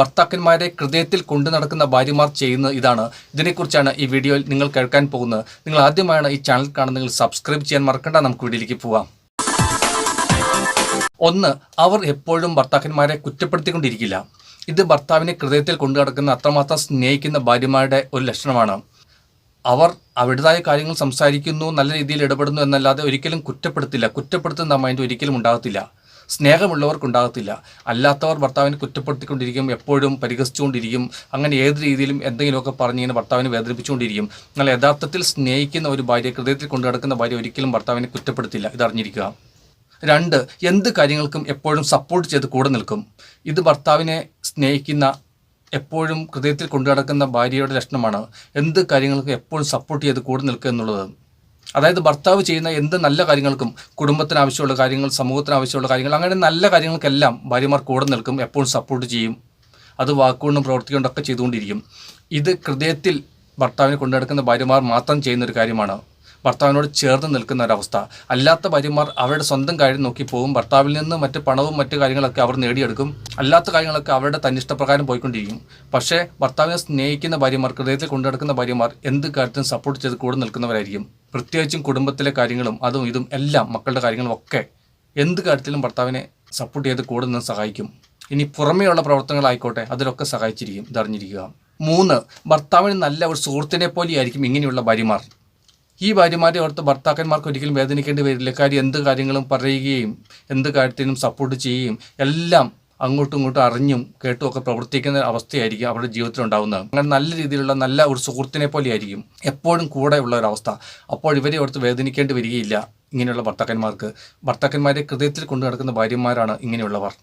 ഭർത്താക്കന്മാരെ ഹൃദയത്തിൽ കൊണ്ടു നടക്കുന്ന ഭാര്യമാർ ചെയ്യുന്ന ഇതാണ്. ഇതിനെക്കുറിച്ചാണ് ഈ വീഡിയോയിൽ നിങ്ങൾ കേൾക്കാൻ പോകുന്നത്. നിങ്ങൾ ആദ്യമായാണ് ഈ ചാനൽ കാണുന്നതെങ്കിൽ സബ്സ്ക്രൈബ് ചെയ്യാൻ മറക്കണ്ട. നമുക്ക് വീഡിയോയിലേക്ക് പോവാം. ഒന്ന് അവർ എപ്പോഴും ഭർത്താക്കന്മാരെ കുറ്റപ്പെടുത്തിക്കൊണ്ടിരിക്കില്ല. ഇത് ഭർത്താവിനെ ഹൃദയത്തിൽ കൊണ്ടു നടക്കുന്ന അത്രമാത്രം സ്നേഹിക്കുന്ന ഭാര്യമാരുടെ ഒരു ലക്ഷണമാണ്. അവർ അവരുടേതായ കാര്യങ്ങൾ സംസാരിക്കുന്നു നല്ല രീതിയിൽ ഇടപെടുന്നു എന്നല്ലാതെ ഒരിക്കലും കുറ്റപ്പെടുത്തില്ല. കുറ്റപ്പെടുത്തുന്ന മൈൻഡ് ഒരിക്കലും ഉണ്ടാകത്തില്ല. സ്നേഹമുള്ളവർക്കുണ്ടാകത്തില്ല. അല്ലാത്തവർ ഭർത്താവിനെ കുറ്റപ്പെടുത്തിക്കൊണ്ടിരിക്കും എപ്പോഴും പരിഹസിച്ചുകൊണ്ടിരിക്കും. അങ്ങനെ ഏത് രീതിയിലും എന്തെങ്കിലുമൊക്കെ പറഞ്ഞിങ്ങനെ ഭർത്താവിനെ വേദനിപ്പിച്ചുകൊണ്ടിരിക്കും. എന്നാൽ യഥാർത്ഥത്തിൽ സ്നേഹിക്കുന്ന ഒരു ഭാര്യ ഹൃദയത്തിൽ കൊണ്ടു നടക്കുന്ന ഭാര്യ ഒരിക്കലും ഭർത്താവിനെ കുറ്റപ്പെടുത്തില്ല. ഇതറിഞ്ഞിരിക്കുക രണ്ട് എന്ത് കാര്യങ്ങൾക്കും എപ്പോഴും സപ്പോർട്ട് ചെയ്ത് കൂടെ നിൽക്കും. ഇത് ഭർത്താവിനെ സ്നേഹിക്കുന്ന എപ്പോഴും ഹൃദയത്തിൽ കൊണ്ടു നടക്കുന്ന ഭാര്യയുടെ ലക്ഷണമാണ്. എന്ത് കാര്യങ്ങൾക്കും എപ്പോഴും സപ്പോർട്ട് ചെയ്ത് കൂടെ നിൽക്കുക എന്നുള്ളത്. അതായത് ഭർത്താവ് ചെയ്യുന്ന എന്ത് നല്ല കാര്യങ്ങൾക്കും കുടുംബത്തിന് ആവശ്യമുള്ള കാര്യങ്ങൾ സമൂഹത്തിന് ആവശ്യമുള്ള കാര്യങ്ങൾ അങ്ങനെ നല്ല കാര്യങ്ങൾക്കെല്ലാം ഭാര്യമാർ കൂടെ നിൽക്കും എപ്പോഴും സപ്പോർട്ട് ചെയ്യും. അത് വാക്കുകൊണ്ടും പ്രവർത്തിക്കൊണ്ടൊക്കെ ചെയ്തുകൊണ്ടിരിക്കും. ഇത് ഹൃദയത്തിൽ ഭർത്താവിനെ കൊണ്ടുനടക്കുന്ന ഭാര്യമാർ മാത്രം ചെയ്യുന്ന ഒരു കാര്യമാണ്. ഭർത്താവിനോട് ചേർന്ന് നിൽക്കുന്ന ഒരവസ്ഥ. അല്ലാത്ത ഭാര്യമാർ അവരുടെ സ്വന്തം കാര്യം നോക്കി പോകും. ഭർത്താവിൽ നിന്ന് മറ്റ് പണവും മറ്റു കാര്യങ്ങളൊക്കെ അവർ നേടിയെടുക്കും. അല്ലാത്ത കാര്യങ്ങളൊക്കെ അവരുടെ തന്നിഷ്ടപ്രകാരം പോയിക്കൊണ്ടിരിക്കും. പക്ഷേ ഭർത്താവിനെ സ്നേഹിക്കുന്ന ഭാര്യമാർ ഹൃദയത്തിൽ കൊണ്ടുനടക്കുന്ന ഭാര്യമാർ എന്ത് കാര്യത്തിനും സപ്പോർട്ട് ചെയ്ത് കൂടെ നിൽക്കുന്നവരായിരിക്കും. പ്രത്യേകിച്ചും കുടുംബത്തിലെ കാര്യങ്ങളും അതും ഇതും എല്ലാം മക്കളുടെ കാര്യങ്ങളും ഒക്കെ എന്ത് കാര്യത്തിലും ഭർത്താവിനെ സപ്പോർട്ട് ചെയ്ത് കൂടെ നിന്ന് സഹായിക്കും. ഇനി പുറമേയുള്ള പ്രവർത്തനങ്ങളായിക്കോട്ടെ അതിലൊക്കെ സഹായിച്ചിരിക്കും ഇതറിഞ്ഞിരിക്കുക. മൂന്ന് ഭർത്താവിന് നല്ല ഒരു സുഹൃത്തിനെ പോലെയായിരിക്കും ഇങ്ങനെയുള്ള ഭാര്യമാർ. ഈ ഭാര്യമാരെ ഓർത്ത് ഭർത്താക്കന്മാർക്ക് ഒരിക്കലും വേദനിക്കേണ്ടി വരില്ല. കാര്യം എന്ത് കാര്യങ്ങളും പറയുകയും എന്ത് കാര്യത്തിനും സപ്പോർട്ട് ചെയ്യുകയും എല്ലാം അങ്ങോട്ടും ഇങ്ങോട്ടും അറിഞ്ഞും കേട്ടും ഒക്കെ പ്രവർത്തിക്കുന്ന അവസ്ഥയായിരിക്കും അവരുടെ ജീവിതത്തിൽ ഉണ്ടാകുന്നത് അങ്ങനെ നല്ല രീതിയിലുള്ള നല്ല ഒരു സുഹൃത്തിനെ പോലെയായിരിക്കും എപ്പോഴും കൂടെ ഉള്ള ഒരു അവസ്ഥ. അപ്പോൾ ഇവരെ ഓർത്ത് വേദനിക്കേണ്ടി വരികയില്ല ഇങ്ങനെയുള്ള ഭർത്താക്കന്മാർക്ക്. ഭർത്താക്കന്മാരെ ഹൃദയത്തിൽ കൊണ്ടു നടക്കുന്ന ഭാര്യമാരാണ് ഇങ്ങനെയുള്ളവർ.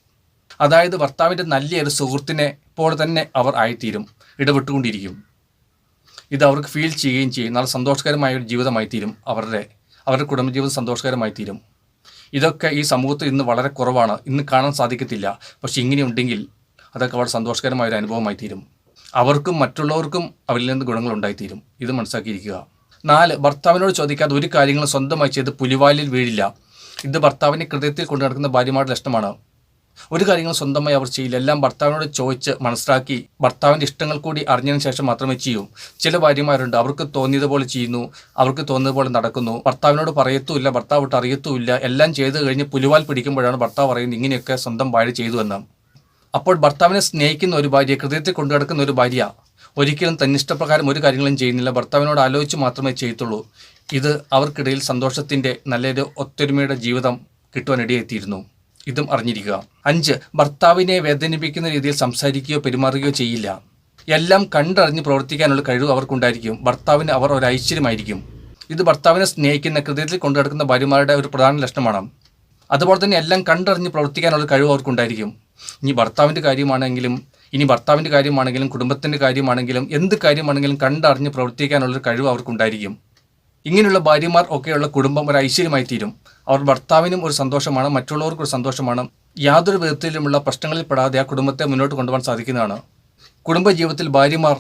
അതായത് ഭർത്താവിന്റെ നല്ലൊരു സുഹൃത്തിനെ പോലെ തന്നെ അവർ ആയിത്തീരും. ഇടപെട്ടുകൊണ്ടിരിക്കും. ഇത് അവർക്ക് ഫീൽ ചെയ്യുകയും ചെയ്യും. നല്ല സന്തോഷകരമായ ഒരു ജീവിതമായി തീരും. അവരുടെ അവരുടെ കുടുംബജീവിതം സന്തോഷകരമായി തീരും. ഇതൊക്കെ ഈ സമൂഹത്തിൽ ഇന്ന് വളരെ കുറവാണ്. ഇന്ന് കാണാൻ സാധിക്കത്തില്ല. പക്ഷെ ഇങ്ങനെയുണ്ടെങ്കിൽ അതൊക്കെ വളരെ സന്തോഷകരമായ ഒരു അനുഭവമായി തീരും. അവർക്കും മറ്റുള്ളവർക്കും അവരിൽ നിന്ന് ഗുണങ്ങൾ ഉണ്ടായിത്തീരും. ഇത് മനസ്സിലാക്കിയിരിക്കുക. നാല് ഭർത്താവിനോട് ചോദിക്കാതെ ഒരു കാര്യങ്ങളും സ്വന്തമായി ചെയ്ത് പുലിവാലിൽ വീഴില്ല. ഇത് ഭർത്താവിന്റെ ഹൃദയത്തിൽ കൊണ്ടു നടക്കുന്ന ഭാര്യമാരുടെ ലക്ഷണമാണ്. ഒരു കാര്യങ്ങളും സ്വന്തമായി അവർ ചെയ്യില്ല. എല്ലാം ഭർത്താവിനോട് ചോദിച്ച് മനസ്സിലാക്കി ഭർത്താവിന്റെ ഇഷ്ടങ്ങൾ കൂടി അറിഞ്ഞതിന് ശേഷം മാത്രമേ ചെയ്യൂ. ചില ഭാര്യമാരുണ്ട്. അവർക്ക് തോന്നിയതുപോലെ ചെയ്യുന്നു. അവർക്ക് തോന്നിയതുപോലെ നടക്കുന്നു. ഭർത്താവിനോട് പറയത്തുമില്ല. ഭർത്താവ് വിട്ട് അറിയത്തുമില്ല. എല്ലാം ചെയ്ത് കഴിഞ്ഞ് പുലിവാൽ പിടിക്കുമ്പോഴാണ് ഭർത്താവ് പറയുന്നത് ഇങ്ങനെയൊക്കെ സ്വന്തം ഭാര്യ ചെയ്തു എന്ന്. അപ്പോൾ ഭർത്താവിനെ സ്നേഹിക്കുന്ന ഒരു ഭാര്യ ഹൃദയത്തിൽ കൊണ്ടുനടക്കുന്ന ഒരു ഭാര്യ ഒരിക്കലും തന്നിഷ്ടപ്രകാരം ഒരു കാര്യങ്ങളും ചെയ്യുന്നില്ല. ഭർത്താവിനോട് ആലോചിച്ച് മാത്രമേ ചെയ്യത്തുള്ളൂ. ഇത് അവർക്കിടയിൽ സന്തോഷത്തിന്റെ നല്ലൊരു ഒത്തൊരുമയുടെ ജീവിതം കിട്ടുവാനിടയെത്തിയിരുന്നു ഇതും അറിഞ്ഞിരിക്കുക. അഞ്ച് ഭർത്താവിനെ വേദനിപ്പിക്കുന്ന രീതിയിൽ സംസാരിക്കുകയോ പെരുമാറുകയോ ചെയ്യില്ല. എല്ലാം കണ്ടറിഞ്ഞ് പ്രവർത്തിക്കാനുള്ള കഴിവ് അവർക്കുണ്ടായിരിക്കും. ഭർത്താവിന് അവർ ഒരു ഐശ്വര്യമായിരിക്കും. ഇത് ഭർത്താവിനെ സ്നേഹിക്കുന്ന ഹൃദയത്തിൽ കൊണ്ടു നടക്കുന്ന ഭാര്യമാരുടെ ഒരു പ്രധാന ലക്ഷണമാണ്. അതുപോലെ തന്നെ എല്ലാം കണ്ടറിഞ്ഞ് പ്രവർത്തിക്കാനുള്ള കഴിവ് അവർക്കുണ്ടായിരിക്കും. ഇനി ഭർത്താവിന്റെ കാര്യമാണെങ്കിലും ഇനി ഭർത്താവിന്റെ കാര്യമാണെങ്കിലും കുടുംബത്തിന്റെ കാര്യമാണെങ്കിലും എന്ത് കാര്യമാണെങ്കിലും കണ്ടറിഞ്ഞ് പ്രവർത്തിക്കാനുള്ളൊരു കഴിവ് അവർക്കുണ്ടായിരിക്കും. ഇങ്ങനെയുള്ള ഭാര്യമാർ ഒക്കെയുള്ള കുടുംബം ഒരു ഐശ്വര്യമായി തീരും. അവർ ഭർത്താവിനും ഒരു സന്തോഷമാണ് മറ്റുള്ളവർക്കും ഒരു സന്തോഷമാണ്. യാതൊരു വിധത്തിലുമുള്ള പ്രശ്നങ്ങളിൽ പെടാതെ ആ കുടുംബത്തെ മുന്നോട്ട് കൊണ്ടുപോകാൻ സാധിക്കുന്നതാണ്. കുടുംബജീവിതത്തിൽ ഭാര്യമാർ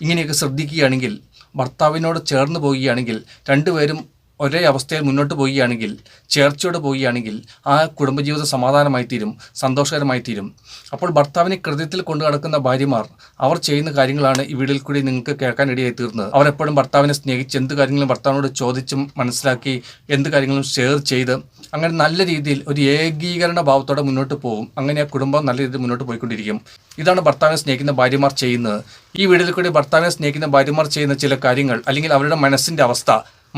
ഇങ്ങനെയൊക്കെ ശ്രദ്ധിക്കുകയാണെങ്കിൽ ഭർത്താവിനോട് ചേർന്ന് പോവുകയാണെങ്കിൽ രണ്ടുപേരും ഒരേ അവസ്ഥയിൽ മുന്നോട്ട് പോവുകയാണെങ്കിൽ ചേർച്ചയോടെ പോവുകയാണെങ്കിൽ ആ കുടുംബജീവിതം സമാധാനമായി തീരും സന്തോഷകരമായി തീരും അപ്പോൾ ഭർത്താവിനെ കൃത്യത്തിൽ കൊണ്ടു നടക്കുന്ന ഭാര്യമാർ അവർ ചെയ്യുന്ന കാര്യങ്ങളാണ് ഈ വീടിൽ കൂടി നിങ്ങൾക്ക് കേൾക്കാൻ ഇടയായി തീർന്നത്. അവർ എപ്പോഴും ഭർത്താവിനെ സ്നേഹിച്ച് എന്ത് കാര്യങ്ങളും ഭർത്താവിനോട് ചോദിച്ചും മനസ്സിലാക്കി എന്ത് കാര്യങ്ങളും ഷെയർ ചെയ്ത് അങ്ങനെ നല്ല രീതിയിൽ ഒരു ഏകീകരണ ഭാവത്തോടെ മുന്നോട്ട് പോകും അങ്ങനെ ആ കുടുംബം നല്ല രീതിയിൽ മുന്നോട്ട് പോയിക്കൊണ്ടിരിക്കും. ഇതാണ് ഭർത്താവിനെ സ്നേഹിക്കുന്ന ഭാര്യമാർ ചെയ്യുന്നത്. ഈ വീടിൽ കൂടി ഭർത്താവിനെ സ്നേഹിക്കുന്ന ഭാര്യമാർ ചെയ്യുന്ന ചില കാര്യങ്ങൾ അല്ലെങ്കിൽ അവരുടെ മനസ്സിന്റെ അവസ്ഥ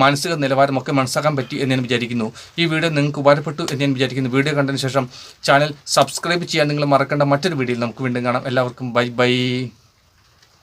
മാനസിക നിലവാരമൊക്കെ മനസ്സിലാക്കാൻ പറ്റി എന്ന് ഞാൻ വിചാരിക്കുന്നു. ഈ വീഡിയോ നിങ്ങൾക്ക് ഉപകാരപ്പെട്ടു എന്ന് ഞാൻ വിചാരിക്കുന്നു. വീഡിയോ കണ്ടതിന് ശേഷം ചാനൽ സബ്സ്ക്രൈബ് ചെയ്യാൻ നിങ്ങൾ മറക്കേണ്ട മറ്റൊരു വീഡിയോയിൽ നമുക്ക് വീണ്ടും കാണാം. എല്ലാവർക്കും ബൈ ബൈ.